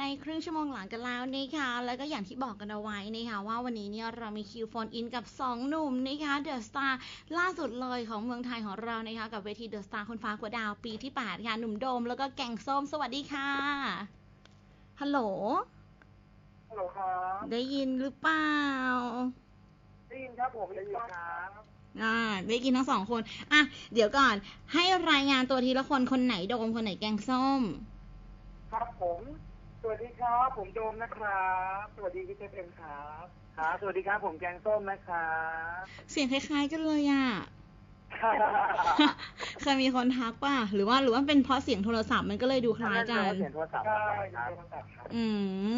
ในครึ่งชั่วโมงหลังกันแล้วนะคะแล้วก็อย่างที่บอกกันเอาไว้นะคะว่าวันนี้เนี่ยเรามีคิวโฟนอินกับ 2 หนุ่มนะคะเดอะสตาร์ล่าสุดเลยของเมืองไทยของเรานะคะกับเวทีเดอะสตาร์คนฟ้าขวดดาวปีที่ 8 ค่ะหนุ่มโดมแล้วก็แก่งส้มสวัสดีค่ะฮัลโหลฮัลโหลครับได้ยินหรือเปล่าได้ยินครับผมได้ยินครับอ่าได้ยินทั้งสองคนอะเดี๋ยวก่อน ให้รายงานตัวทีละคนคนไหนโดมคนไหนแกงส้ม ครับผม สวัสดีครับ ผมโดมนะครับ สวัสดีพี่เจเพนครับครับสวัสดีครับ ผมแกงส้มนะครับเสียงคล้ายๆกันเลยอะเคยมีคนทักป่ะ หรือว่าหรือว่าเป็นเพราะเสียงโทรศัพท์มันก็เลยดูคล้ายกันเสียงโทรศัพท์ใช่ครับโทรศัพท์ครับอื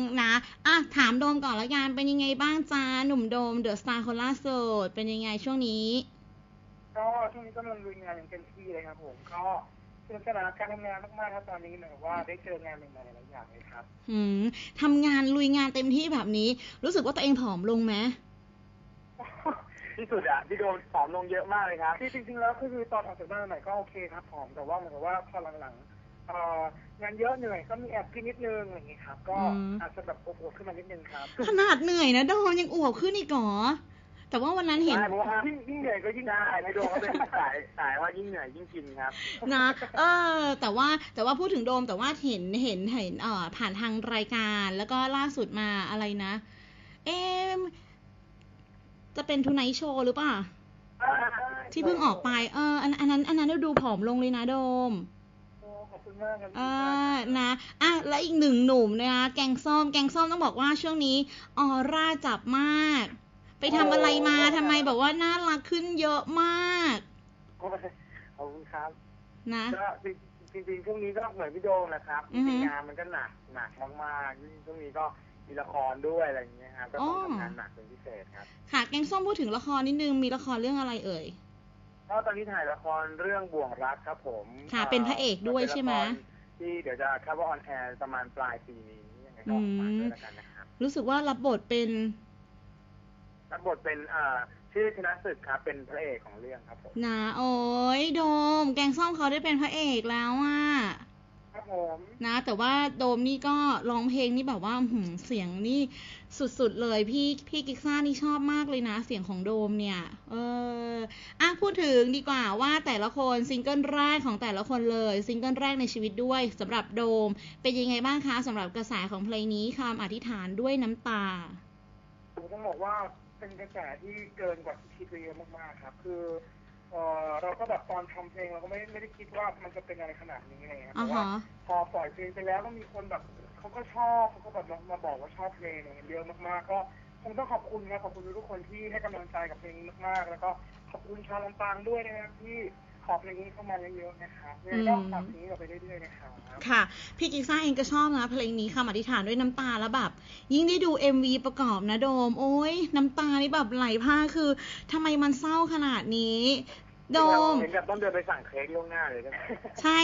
มนะอะถามโดมก่อนละกันเป็นยังไงบ้างจ้าหนุ่มโดมเดอะสตาร์คนล่าสุดเป็นยังไงช่วงนี้ก็ช่วงนี้กำลังลุยงานอย่างเต็มที่เลยครับผมก็ สนุกสนานกับการทำงานมากๆครับตอนนี้เหมือนกับว่าได้เจองานใหม่ๆหลายอย่างเลยครับ อืมทำงานลุยงานเต็มที่แบบนี้ รู้สึกว่าตัวเองผอมลงไหมที่สุดอะพี่โดมผอมลงเยอะมากเลยครับที่จริงๆแล้วคือตอนออกจากบ้านใหม่ก็โอเคครับผอมแต่ว่าเหมือนกับว่าพอหลังๆเอ่องานเยอะเหนื่อยก็มีแอบกินนิดนึงอะไรอย่างงี้ครับ ก็อืมอาจจะแบบอวบๆขึ้นมานิดนึงครับขนาดเหนื่อยนะโดมยังอวบขึ้นอีกเหรอ แต่ว่าวันนั้นเห็น ใช่เพราะว่ายิ่งยิ่งเหนื่อยก็ยิ่งได้พี่โดมเขาเป็นสายสายว่ายิ่งเหนื่อยยิ่งกินครับ นะเออแต่ว่าแต่ว่าพูดถึงโดมแต่ว่าเห็นเห็นเห็นเอ่อผ่านทางรายการแล้วก็ล่าสุดมาอะไรนะ เอ๊ะจะเป็นทูไนท์โชว์หรือเปล่าที่เพิ่งออกไป เอออันอันนั้น อันนั้นดูผอมลงเลยนะโดมโอ้ขอบคุณมากครับเออนะอะและอีกหนึ่งหนุ่มนะคะแกงส้ม แกงส้มต้องบอกว่าช่วงนี้ออร่าจับมาก ไปทำอะไรมาทำไมแบบว่าน่ารักขึ้นเยอะมากโอ้ยขอบคุณครับนะ ก็จริงจริงๆช่วงนี้ก็เหมือนพี่โดมนะครับจอือฮึริงๆงานมันก็หนักหนักมากๆยิ่งช่วงนี้ก็มีละครด้วยอะไรอย่างเงี้ยครับก็ต้องอ๋อทำงานหนักเป็นพิเศษครับ ค่ะ แกงส้มพูดถึงละครนิดนึงมีละครเรื่องอะไรเอ่ย ก็ตอนนี้ถ่ายละครเรื่องบ่วงรักครับผมค่ะเป็นพระเอกด้วยใช่ไหมเป็นละครที่เดี๋ยวจะคับว่าออนแอร์ประมาณปลายปีนี้ยังไงก็ออกมาด้วยแล้วกันนะครับ รู้สึกว่ารับบทเป็น รับบทเป็นอ่าชื่อชนะศึกครับ เป็นพระเอกของเรื่องครับผมนะโอ้ยโดม แกงส้มเขาได้เป็นพระเอกแล้วอะครับผมนะ แต่ว่าโดมนี่ก็ร้องเพลงนี่แบบว่าหืมเสียงนี่สุดๆเลยพี่พี่กิกซ่านี่ชอบมากเลยนะ เสียงของโดมเนี่ย เอออะพูดถึงดีกว่าว่าแต่ละคนซิงเกิลแรกของแต่ละคนเลยซิงเกิลแรกในชีวิตด้วยสำหรับโดม เป็นยังไงบ้างคะสำหรับกระแสของเพลงนี้คำอธิษฐานด้วยน้ำตาผมต้องบอกว่า เป็นกระแสที่เกินกว่าที่คิดไว้เยอะมากๆครับ คือเออเราก็แบบตอนทำเพลงเราก็ไม่ไม่ได้คิดว่ามันจะเป็นอะไรขนาดนี้อะไรเงี้ยอ่าแต่ว่าฮะพอปล่อยเพลงไปแล้วก็มีคนแบบเขาก็ชอบเขาก็แบบมามาบอกว่าชอบเพลงเยอะมากๆ ก็คงต้องขอบคุณนะขอบคุณทุกคนที่ให้กำลังใจกับเพลงนี้มากๆ แล้วก็ขอบคุณชาวลำปางด้วยนะครับที่ ขอเพลงนี้เข้ามาเยอะๆนะครับยังไงก็ฝากเพลงนี้เราไปเรื่อยๆนะครับค่ะ พี่กิกซ่าเองก็ชอบนะเพลงนี้คำอธิษฐานด้วยน้ำตาแล้วแบบ ยิ่งได้ดู MV ประกอบนะโดม โอ้ยน้ำตานี่แบบไหลพรากคือทำไมมันเศร้าขนาดนี้โดมเห็นกับต้องเดินไปสั่งเค้กล่วงหน้าเลยใช่ไหมใช่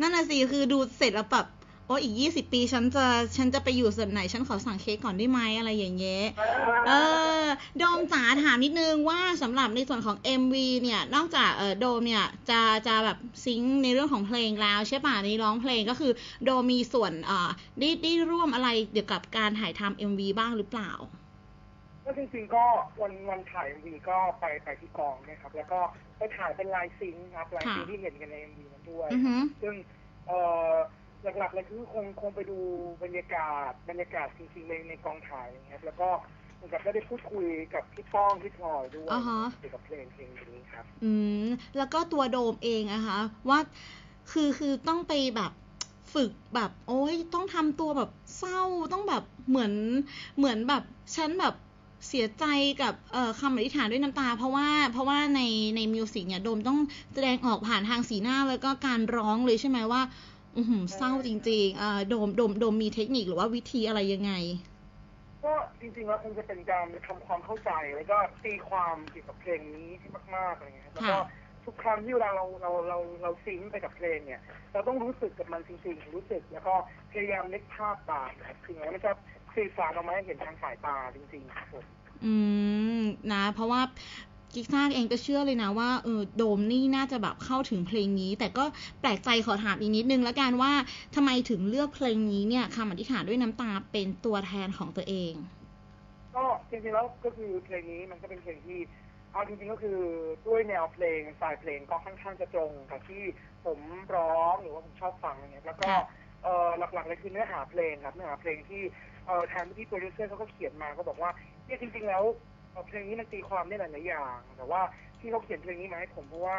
นั่นน่ะสิคือดูเสร็จแล้วแบบ โอ้ยอีกยี่สิบปีฉันจะฉันจะไปอยู่ส่วนไหน ฉันขอสั่งเค้กก่อนได้ไหมอะไรอย่างเงี้ยเออโดมจ๋าถามนิดนึงว่าสำหรับในส่วนของ MV เนี่ย นอกจากเออโดมเนี่ยจะจะแบบซิงค์ในเรื่องของเพลงแล้วใช่ป่ะในร้องเพลงก็คือ โดมมีส่วนเอ่อได้ได้ร่วมอะไรเกี่ยวกับการถ่ายทำ MV บ้างหรือเปล่าก็จริงๆก็วันวันถ่ายวีก็ไปไปที่กองนะครับ แล้วก็ไปถ่ายเป็นลายซิงค์ครับลายซิงค์ค่ะที่เห็นกันในเอ็มวีนั้นด้วยอือหือซึ่งเอ่อ หลักๆเลยคือคงคงไปดูบรรยากาศบรรยากาศจริงๆในในกองถ่ายนะครับแล้วก็เหมือนกับได้พูดคุยกับพี่ป้องพี่พลอยด้วยอ่าฮะ เกี่ยวกับเพลงเพลงนี้ครับ อืม แล้วก็ตัวโดมเองอะคะว่าคือคือต้องไปแบบฝึกแบบ โอ้ยต้องทำตัวแบบเศร้าต้องแบบเหมือนเหมือนแบบฉันแบบเสียใจกับเอ่อคำอธิษฐานด้วยน้ำตา เพราะว่าเพราะว่าในในมิวสิกเนี่ยโดมต้องแสดงออกผ่านทางสีหน้าแล้วก็การร้องเลยใช่ไหมว่าอือหือ เศร้าจริงๆเอ่อโดมโดมโดมมีเทคนิคหรือว่าวิธีอะไรยังไง ก็จริงๆแล้วคงจะเป็นการทำความเข้าใจแล้วก็ตีความเกี่ยวกับเพลงนี้ให้มากๆอะไรเงี้ยครับแล้วก็ค่ะทุกครั้งที่เวลาเราเราเราเราซิงค์ไปกับเพลงเนี่ย เราต้องรู้สึกกับมันจริงๆรู้สึก แล้วก็พยายามนึกภาพตามครับถึงแม้มันจะสื่อสารออกมาให้เห็นทางสายตาจริงๆครับผมอืมนะ เพราะว่า กิกซ่าเองก็เชื่อเลยนะว่าเออโดมนี่น่าจะแบบเข้าถึงเพลงนี้ แต่ก็แปลกใจขอถามอีกนิดนึงแล้วกันว่าทำไมถึงเลือกเพลงนี้เนี่ยคำอธิษฐานด้วยน้ำตาเป็นตัวแทนของตัวเอง ก็จริงๆแล้วก็คือเพลงนี้มันก็เป็นเพลงที่เอาจริงๆก็คือด้วยแนวเพลงสไตล์เพลงก็ค่อนข้างจะตรงกับที่ผมร้องหรือว่าผมชอบฟังอะไรเงี้ยแล้วก็ค่ะเออหลักๆเลยคือเนื้อหาเพลงครับเนื้อหาเพลงที่เออทางที่โปรดิวเซอร์เขาก็เขียนมาก็บอกว่าเนี่ยจริง ๆ แล้ว เพลงนี้มันตีความได้หลายๆอย่าง แต่ว่าที่เขาเขียนเพลงนี้มาให้ผมเพราะว่า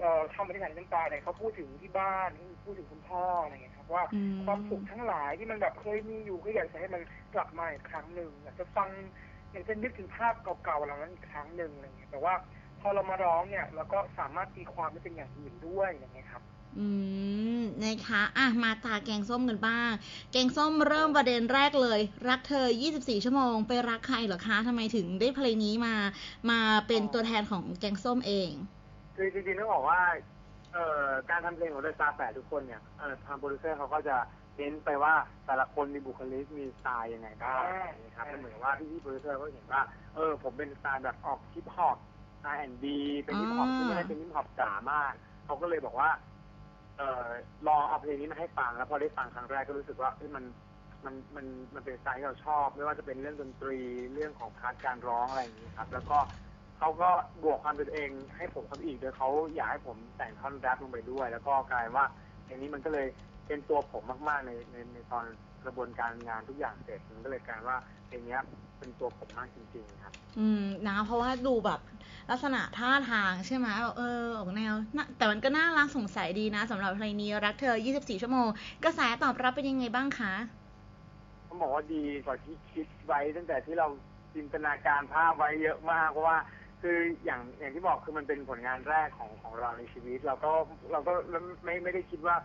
เอ่อทำบริหารน้ำตาเนี่ยเขาพูดถึงที่บ้านพูดถึงคุณพ่ออะไรเงี้ยครับว่าความสุขทั้งหลายที่มันแบบเคยมีอยู่ก็อยากจะให้มันกลับมาอีกครั้งหนึ่งอยากจะฟังอยากจะนึกถึงภาพเก่าๆเหล่านั้นอีกครั้งหนึ่งอะไรเงี้ยแต่ว่าพอเรามาร้องเนี่ยเราก็สามารถตีความได้เป็นอย่างอื่นด้วยอย่างเงี้ยครับ อืมนะคะอะมาตาแกงส้มกันบ้าง แกงส้มเริ่มประเด็นแรกเลย รักเธอ 24 ชั่วโมง ไปรักใครเหรอคะทำไมถึงได้เพลงนี้มา มาเป็นตัวแทนของแกงส้มเอง คือจริงๆต้องบอกว่าเอ่อการทำเพลงของเดอะสตาร์แปดทุกคนเนี่ยเอ่อทางโปรดิวเซอร์เขาก็จะเน้นไปว่าแต่ละคนมีบุคลิกมีสไตล์ยังไงบ้างนี้ครับมันเหมือนว่าพี่ๆโปรดิวเซอร์ก็เห็นว่าเออผมเป็นสไตล์แบบออกฮิปฮอปสไตล์แอนดีเป็นฮิปฮอปอ่าที่ไม่ได้เป็นฮิปฮอปจ๋ามากเขาก็เลยบอกว่า เอ่อลองเอาเพลงนี้มาให้ฟังแล้วพอได้ฟังครั้งแรกก็รู้สึกว่าเอ้ยมันมันมันมันเป็นสไตล์ที่เราชอบ ไม่ว่าจะเป็นเรื่องดนตรีเรื่องของพาร์ทการร้องอะไรอย่างนี้ครับ แล้วก็เขาก็บวกความเป็นตัวเองให้ผมเข้าไปอีกโดยเขาอยากให้ผมแต่งท่อนแรปลงไปด้วย แล้วก็กลายว่าเพลงนี้มันก็เลยเป็นตัวผมมากๆในในในตอนกระบวนการงานทุกอย่างเสร็จมันก็เลยกลายว่าเพลงนี้เป็นตัวผมมากจริงๆครับ อืมนะเพราะว่าดูแบบ ลักษณะท่าทางใช่ไหมแบบเออออกแนว แต่มันก็น่ารักสงสัยดีนะสำหรับเพลงนี้รักเธอ 24 ชั่วโมง กระแสตอบรับเป็นยังไงบ้างคะต้องบอกว่าดีกว่าที่คิดไว้ตั้งแต่ที่เราจินตนาการภาพไว้เยอะมากเพราะว่าคืออย่างอย่างที่บอกคือมันเป็นผลงานแรกของของเราในชีวิต เราก็เราก็ไม่ไม่ได้คิดว่า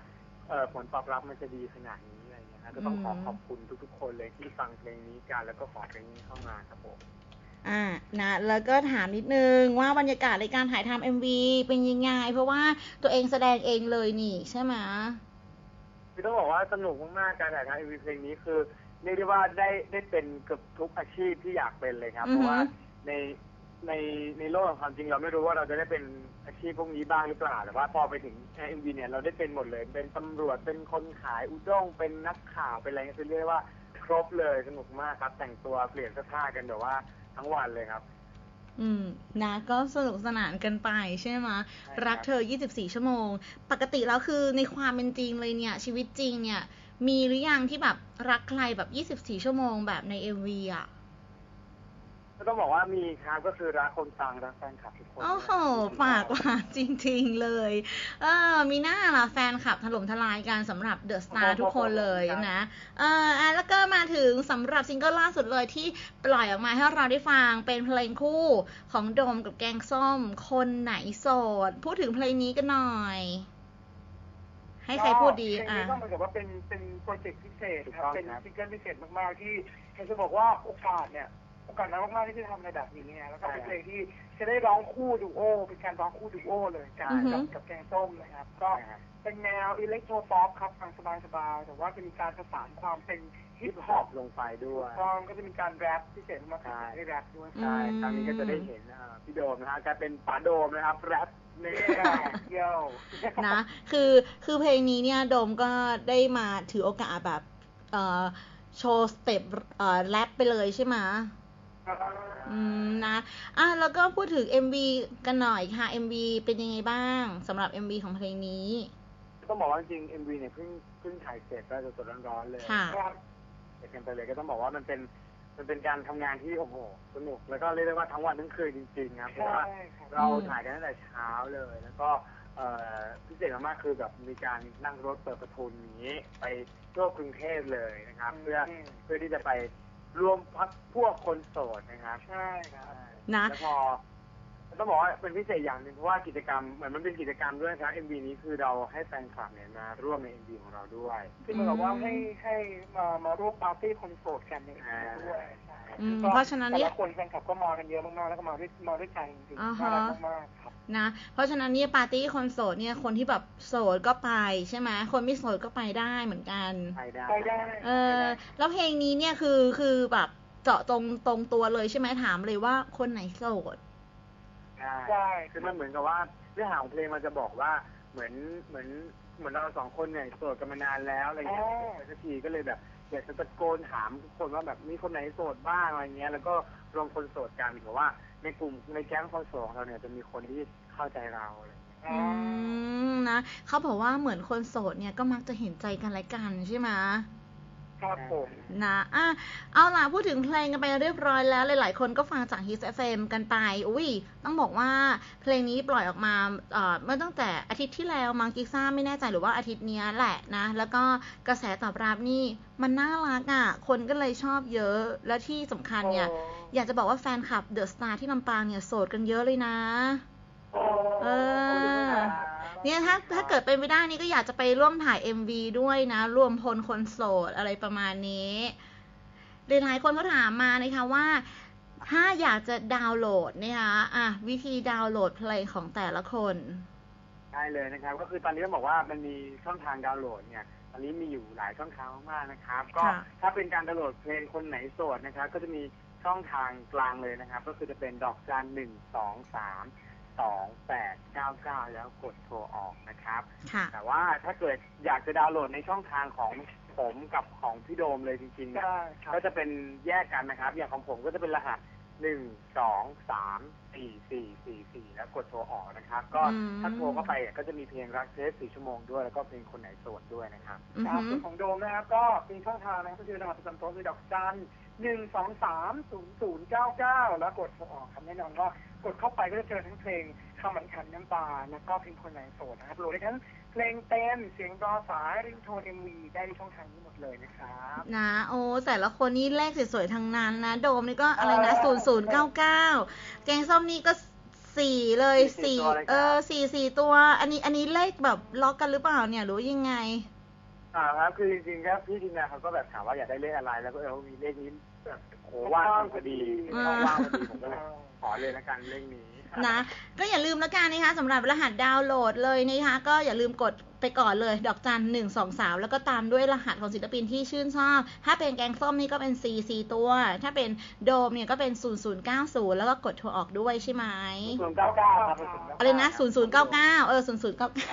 เออผลตอบรับมันจะดีขนาดนี้อะไรอย่างเงี้ยก็ต้องขอขอบคุณทุกๆ คนเลยที่ฟังเพลงนี้กันแล้วก็ขอเพลงนี้เข้ามาครับผม อ่านะแล้วก็ถามนิดนึงว่าบรรยากาศในการถ่ายทำ MV เป็นยังไง เพราะว่าตัวเองแสดงเองเลยนี่ใช่ไหมคือต้องบอกว่าสนุกมากๆการถ่ายทำเอ็มวีเพลงนี้คือเรียกได้ว่าได้ได้เป็นเกือบทุกอาชีพที่อยากเป็นเลยครับอือฮึเพราะว่าในในในโลกของความจริงเราไม่รู้ว่าเราจะได้เป็นอาชีพพวกนี้บ้างหรือเปล่าแต่ว่าพอไปถึงเอ็มวีเนี่ยเราได้เป็นหมดเลย เป็นตำรวจเป็นคนขายอุด้งเป็นนักข่าวเป็นอะไรเงี้ยคือเรียกได้ว่าครบเลยสนุกมากครับ แต่งตัวเปลี่ยนเสื้อผ้ากันแบบว่า ทั้งวันเลยครับ อืม นะ ก็สนุกสนานกันไปใช่ไหมครับรักเธอ 24 ชั่วโมง ปกติแล้วคือในความเป็นจริงเลยเนี่ย ชีวิตจริงเนี่ย มีหรือยังที่แบบรักใครแบบ 24 ชั่วโมงแบบใน MV อะ ก็ต้องบอกว่ามีครับก็คือรักคนฟังรักแฟนคลับทุกคนโอ้โหปากหวานจริง ๆ เลย เออ มีหน้าล่ะแฟนคลับถล่มทลายกันสำหรับเดอะสตาร์ทุกคนเลยนะ เอออะแล้วก็มาถึงสำหรับซิงเกิลล่าสุดเลยที่ปล่อยออกมาให้เราได้ฟังเป็นเพลงคู่ของโดมกับแกงส้ม คนไหนโสด พูดถึงเพลงนี้กันหน่อย ให้ใครพูดดีเพลงอะนี้ก็เหมือนกับว่าเป็นเป็นโปรเจกต์พิเศษถูกครัต้บองเป็นครับซิงเกิลพิเศษมากๆที่อยากจะบอกว่าโอกาสเนี่ย โอกาสน้อยมากๆที่จะทำอะไรแบบนี้เนี่ยแล้วก็เป็นเพลงที่จะได้ร้องคู่ดูโอเป็นการร้องคู่ดูโอเลยกับอือฮึ กับกับแกงส้มนะครับ ก็ใช่ครับเป็นแนวอิเล็กโทรป๊อปครับฟังสบายๆแต่ว่าจะมีการผสานความเป็นฮิปฮอปลงไปด้วยฟองก็จะมีการแรปพิเศษมากๆให้แรปด้วย ใช่ครั้งนี้ก็จะได้เห็นอ่าพี่โดมนะฮะกลายเป็นป๋าโดมนะครับแรปในเยี่ยวนะ คือคือเพลงนี้เนี่ยโดมก็ได้มาถือโอกาสแบบเอ่อโชว์สเต็ปเอ่อแรปไปเลยใช่ไหม อืมนะอะแล้วก็พูดถึง MV กันหน่อยค่ะ MV เป็นยังไงบ้างสำหรับ MV ของเพลงนี้ต้องบอกว่าจริงๆ MV เนี่ยเพิ่งเพิ่งถ่ายเสร็จก็สดๆร้อนๆเลยค่ะครับเสร็จกันไปเลยก็ต้องบอกว่ามันเป็นมันเป็นการทำงานที่โอ้โหสนุกแล้วก็เรียกได้ว่าทั้งวันทั้งคืนจริงๆครับเพราะว่าใช่ครับเราถ่ายกันตั้งแต่เช้าเลย แล้วก็เอ่อพิเศษมากๆคือแบบมีการนั่งรถเปิดประทุนอย่างนี้ ไปทั่วกรุงเทพเลยนะครับ เพื่อเพื่อที่จะไป รวมพักพวกคนโสดนะครับ ใช่ครับ นะ แล้วพอ ต้องบอกว่าเป็นพิเศษอย่างหนึ่งเพราะว่ากิจกรรมเหมือนมันเป็นกิจกรรมด้วยครับ MV นี้คือเราให้แฟนคลับเนี่ยมาร่วมใน MV ของเราด้วยคือเหมือนกับว่าให้ให้มามาร่วมปาร์ตี้คอนโสดกันในงานด้วยใช่อืมก็เพราะฉะนั้นเนี่ยแต่ละคนแฟนคลับก็มากันเยอะมากๆแล้วก็มาด้วยมาด้วยใจจริงอ่าๆฮะน่ารักมากๆครับนะเพราะฉะนั้นเนี่ยปาร์ตี้คนโสดเนี่ยคนที่แบบโสดก็ไปใช่ไหมคนไม่โสดก็ไปได้เหมือนกันไปได้ไปได้เออแล้วเพลงนี้เนี่ยคือคือแบบเจาะตรงตรงตัวเลยใช่ไหมถามเลยว่าคนไหนโสดค ใช่ใช่ คือมันเหมือนกับว่าเนื้อหาของเพลงมันจะบอกว่าเหมือนเหมือนเหมือนเราสองคนเนี่ยโสดกันมานานแล้วอะไรเงี้ยอ๋อสักทีก็เลยแบบอยากจะตะโกนถามทุกคนว่าแบบมีคนไหนโสดบ้างอะไรเงี้ย แล้วก็รวมคนโสดกันเพราะว่า ในกลุ่มในแก๊งคนโสดของเราเนี่ยจะมีคนที่เข้าใจเราอะไรเงี้ยอืมนะเขาบอกว่าเหมือนคนโสดเนี่ยก็มักจะเห็นใจกันและกันใช่ไหม ครับผมนะอะเอาล่ะพูดถึงเพลงกันไปเรียบร้อยแล้ว หลายๆ คนก็ฟังจาก Hit FM กันไป อุ้ยต้องบอกว่าเพลงนี้ปล่อยออกมาเอ่อเมื่อตั้งแต่อาทิตย์ที่แล้วมังกิซ่าไม่แน่ใจหรือว่าอาทิตย์เนี้ยแหละนะ แล้วก็กระแสตอบรับนี่มันน่ารักอะ คนก็เลยชอบเยอะ แล้วที่สำคัญเนี่ย อยากจะบอกว่าแฟนคลับเดอะสตาร์ที่ลำปางเนี่ยโสดกันเยอะเลยนะโอ้เออ เนี่ยถ้าถ้าเกิดเป็นไปได้นี่ก็อยากจะไปร่วมถ่าย MV ด้วยนะ รวมพลคนโสดอะไรประมาณนี้หลายๆคนเขาถามมานะคะว่าถ้าอยากจะดาวน์โหลดนะคะอะวิธีดาวน์โหลดเพลงของแต่ละคนได้เลยนะครับ ก็คือตอนนี้ต้องบอกว่ามันมีช่องทางดาวน์โหลดเนี่ยตอนนี้มีอยู่หลายช่องทางมากๆนะครับ ก็ค่ะถ้าเป็นการดาวน์โหลดเพลงคนไหนโสดนะครับ ก็จะมีช่องทางกลางเลยนะครับ ก็คือจะเป็นดอกจันหนึ่งสองสาม สองแปดเก้าเก้าแล้วกดโทรออกนะครับ ค่ะ แต่ว่าถ้าเกิดอยากจะดาวน์โหลดในช่องทางของผมกับของพี่โดมเลยจริงๆเนี่ยใช่ครับก็จะเป็นแยกกันนะครับ อย่างของผมก็จะเป็นรหัสหนึ่งสองสามสี่สี่สี่สี่แล้วกดโทรออกนะครับ ก็อืม ถ้าโทรเข้าไปอะก็จะมีเพลงรักเทสสี่ชั่วโมงด้วย แล้วก็เพลงคนไหนโสดด้วยนะครับ อือครับหืส่อวนของโดมนะครับก็มีช่องทางนะครับก็คือรหัสประจำตัวคือดอกจัน หนึ่งสองสามศูนย์ศูนย์เก้าเก้าแล้วกดออกครับแน่นอนว่ากดเข้าไปก็จะเจอทั้งเพลงคำหมันขันน้ำตาแล้วก็เพลงคนไหนโสดนะครับโหลดได้ทั้งเพลงเต้นเสียงรอสายริงโทนเอ็มวีได้ที่ช่องทางนี้หมดเลยนะครับนะโอ้แต่ละคนนี่เลขสวยๆทั้งนั้นนะ โดมนี่ก็อะไรนะศูนย์ศูนย์เก้าเก้าแกงส้มนี่ก็สี่เลยสี่เออสี่สี่ตัว อันนี้อันนี้เลขแบบล็อกกันหรือเปล่าเนี่ยหรือยังไง อ่าครับคือจริงๆครับพี่ทีมงานเขาก็แบบถามว่าอยากได้เลขอะไร แล้วก็เออมีเลขนี้แบบโหว่างพอดีอืม ว่างพอดีผมก็เลยขอเลยละกันเลขนี้ นะก็อย่าลืมแล้วกันนะคะสำหรับรหัสดาวน์โหลดเลยนะคะก็อย่าลืมกดไปก่อนเลยดอกจันหนึ่งสองสามแล้วก็ตามด้วยรหัสของศิลปินที่ชื่นชอบ ถ้าเป็นแกงส้มนี่ก็เป็น 4 4 ตัว ถ้าเป็นโดมเนี่ยก็เป็น 0090 แล้วก็กดโทรออกด้วยใช่ไหมศูนย์เก้าเก้าครับ0099อะไรนะ 0099 เออ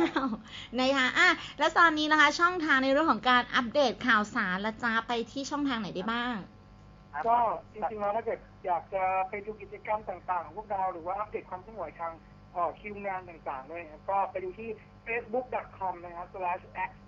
0099 นะคะอะแล้วตอนนี้นะคะช่องทางในเรื่องของการอัปเดตข่าวสารละจ้าไปที่ช่องทางไหนได้บ้างครับ ก็จริงๆแล้วถ้าเกิดอยากจะไปดูกิจกรรมต่างๆของพวกเราหรือว่าอัปเดตความเคลื่อนไหวทางเอ่อคิวงานต่างๆด้วยนะครับก็ไปดูที่ facebook.com นะครับ slash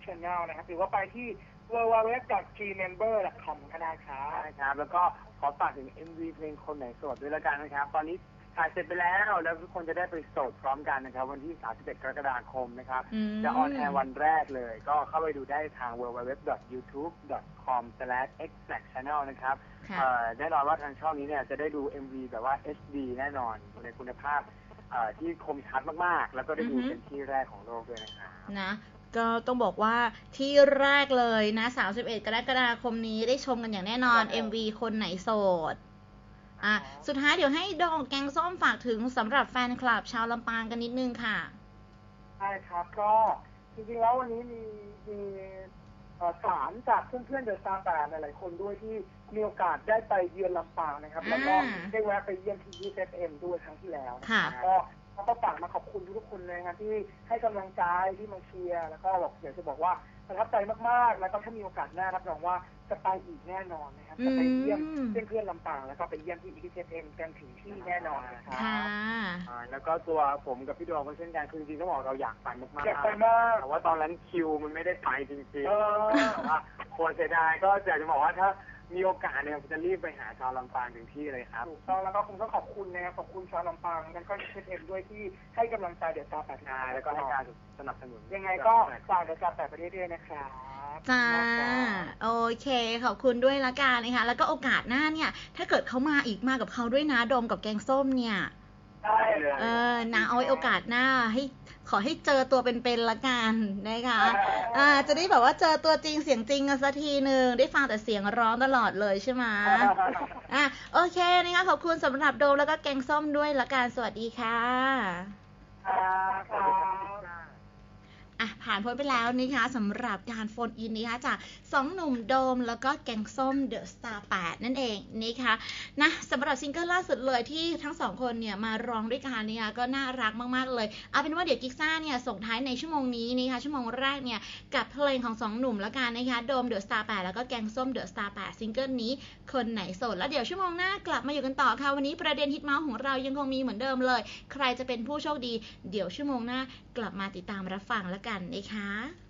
channel นะครับ หรือว่าไปที่ www.gmember.com ก็ได้ครับ ใช่ครับ แล้วก็ขอฝากถึง MV เพลงคนไหนโสดด้วยละกันนะครับ ตอนนี้ ถ่ายเสร็จไปแล้ว แล้วทุกคนจะได้ไปโสดพร้อมกันนะครับ วันที่ 31 กรกฎาคมนะครับ อืม จะออนแอร์วันแรกเลย ก็เข้าไปดูได้ทาง www.youtube.com/exactchannel นะครับค่ะ เอ่อแน่นอนว่าทางช่องนี้เนี่ยจะได้ดู MV แบบว่า HD แน่นอนในคุณภาพเอ่อที่คมชัดมากๆ แล้วก็ได้ดูอือฮึ เป็นที่แรกของโลกด้วยนะครับ นะ ก็ต้องบอกว่าที่แรกเลยนะ 31 กรกฎาคมนี้ได้ชมกันอย่างแน่นอน ครับ MV คนไหนโสด อะสุดท้ายเดี๋ยวให้ดอกแกงส้มฝากถึงสำหรับแฟนคลับชาวลำปางกันนิดนึงค่ะ ใช่ครับก็จริงๆแล้ววันนี้มีมีเอ่อสารจากเพื่อนๆเดอะซาแปดหลายๆคนด้วยที่มีโอกาสได้ไปเยือนลำปางนะครับ แล้วก็อ่าได้แวะไปเยี่ยมที่ USM ด้วยครั้งที่แล้วนะค่ะก็เขาก็ฝากมาขอบคุณทุกๆคนเลยครับที่ให้กำลังใจที่มาเชียร์แล้วก็บอกอยากจะบอกว่าประทับใจมากๆ แล้วก็ถ้ามีโอกาสหน้ารับรองว่า จะไปอีกแน่นอนนะครับ จะไปเยี่ยมอืมเพื่อนๆลำปางแล้วก็ไปเยี่ยมที่ USM กันถึงที่แน่นอนนะครับค่ะอ่าแล้วก็ตัวผมกับพี่ดวงก็เช่นกันคือจริงๆต้องบอกเราอยากไปมากๆอยากไปมากแต่ว่าตอนนั้นคิวมันไม่ได้ไปจริงเออๆแต่ว่าควรเสียดายก็อยากจะบอกว่าถ้า มีโอกาสเนี่ยผมจะรีบไปหาชาวลำปางถึงที่เลยครับ ถูกต้องแล้วก็คงต้องขอบคุณนะครับขอบคุณชาวลำปางแล้วก็เชฟเอ็มด้วยที่ให้กำลังใจเดอะซาแปดงานแล้วก็ให้การสนับสนุนยังไงก็ฝากเดอะซาแปดไปเรื่อยๆนะครับจ้านะครับโอเค ขอบคุณด้วยละกันนะคะ แล้วก็โอกาสหน้าเนี่ย ถ้าเกิดเขามาอีกมากับเขาด้วยนะโดมกับแกงส้มเนี่ยได้เลยเออนะเอาไว้โอกาสหน้าให้ ขอให้เจอตัวเป็นๆละกันนะคะอ่าจะได้แบบว่าเจอตัวจริงเสียงจริงกันสักทีหนึ่งได้ฟังแต่เสียงร้องตลอดเลยใช่ไหมอะโอเคนะคะขอบคุณสำหรับโดมแล้วก็แกงส้มด้วยละกันสวัสดีค่ะครับ อะผ่านพ้นไปแล้วนะคะสำหรับการโฟนอินนะคะจากสองหนุ่มโดมแล้วก็แกงส้มเดอะสตาร์แนั่นเองนะคะนะสำหรับซิงเกิลล่าสุดเลยที่ทั้งสองคนเนี่ยมาร้องด้วยกันนะคะก็น่ารักมากๆเลยเอาเป็นว่าเดี๋ยวกิกซ่าเนี่ยส่งท้ายในชั่วโมงนี้นะคะชั่วโมงแรกเนี่ยกับเพลงของสองหนุ่มแล้วกันนะคะโดมเดอะสตาร์แแล้วก็แกงส้มเดอะสตาร์แซิงเกิลนี้คนไหนโสดแล้วเดี๋ยวชั่วโมงหน้ากลับมาอยู่กันต่อค่ะวันนี้ประเด็นฮิตเมาส์ของเรายังคงมีเหมือนเดิมเลย ใครจะเป็นผู้โชคดี เดี๋ยวชั่วโมงหน้ากลับมาติดตามรับฟังแล้วกันนะคะ